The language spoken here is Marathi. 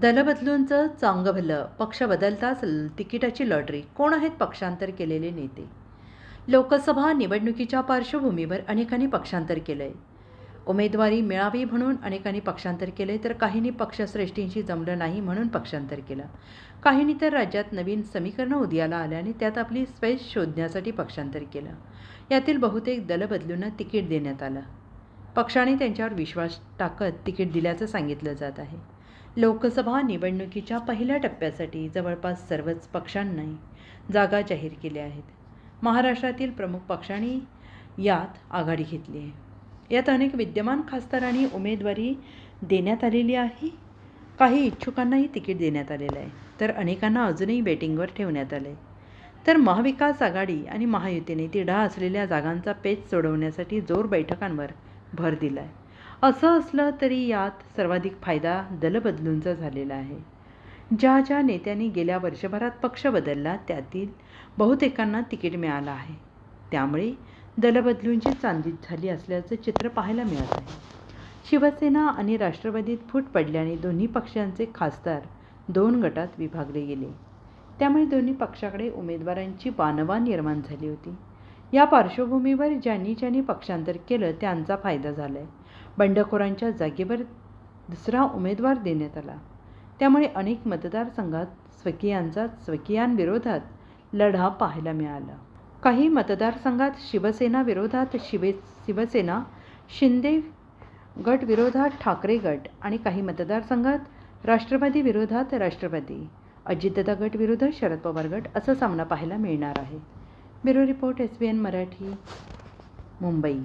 दलबदलूंचं चांगलं भलं. पक्ष बदलताच ल- तिकिटाची लॉटरी. कोण आहेत पक्षांतर केलेले नेते? लोकसभा निवडणुकीच्या पार्श्वभूमीवर अनेकांनी पक्षांतर केलं आहे उमेदवारी मिळावी म्हणून अनेकांनी पक्षांतर केले तर काहींनी पक्षश्रेष्ठींशी जमलं नाही म्हणून पक्षांतर केलं. काहींनी तर राज्यात नवीन समीकरणं उदयाला आल्याने त्यात आपली स्पेस शोधण्यासाठी पक्षांतर केलं. यातील बहुतेक दलबदलूंना तिकीट देण्यात आलं. पक्षाने त्यांच्यावर विश्वास टाकत तिकीट दिल्याचं सांगितलं जात आहे. लोकसभा निवडणुकीच्या पहिल्या टप्प्यासाठी जवळपास सर्वच पक्षांनी जागा जाहीर केल्या आहेत. महाराष्ट्रातील प्रमुख पक्षांनी यात आघाडी घेतली आहे. यात अनेक विद्यमान खासदारांनी उमेदवारी देण्यात आलेली आहे. काही इच्छुकांनाही तिकीट देण्यात आलेलं आहे. तर अनेकांना अजूनही बेटिंगवर ठेवण्यात आलं आहे तर महाविकास आघाडी आणि महायुतीने तिढा असलेल्या जागांचा पेच सोडवण्यासाठी जोर बैठकांवर भर दिला आहे असं असलं तरी यात सर्वाधिक फायदा दलबदलूंचा झालेला आहे. ज्या ज्या नेत्यांनी गेल्या वर्षभरात पक्ष बदलला त्यातील बहुतेकांना तिकीट मिळालं आहे. त्यामुळे दलबदलूंची चांदीत झाली असल्याचं चित्र पाहायला मिळत आहे. शिवसेना आणि राष्ट्रवादीत फूट पडल्याने दोन्ही पक्षांचे खासदार दोन गटात विभागले गेले. त्यामुळे दोन्ही पक्षाकडे उमेदवारांची बानवा निर्माण झाली होती. या पार्श्वभूमीवर ज्यांनी ज्यांनी पक्षांतर केलं त्यांचा फायदा झाला आहे बंडखोरांच्या जागेवर दुसरा उमेदवार देण्यात आला. त्यामुळे अनेक मतदारसंघात स्वकीयांचा स्वकीयांविरोधात लढा पाहायला मिळाला. काही मतदारसंघात शिवसेना विरोधात शिवे शिवसेना शिंदे गट विरोधात ठाकरे गट आणि काही मतदारसंघात राष्ट्रवादी विरोधात राष्ट्रवादी अजितदादा गट विरुद्ध शरद पवार गट असा सामना पाहायला मिळणार आहे. Bureau report S B N Marathi Mumbai.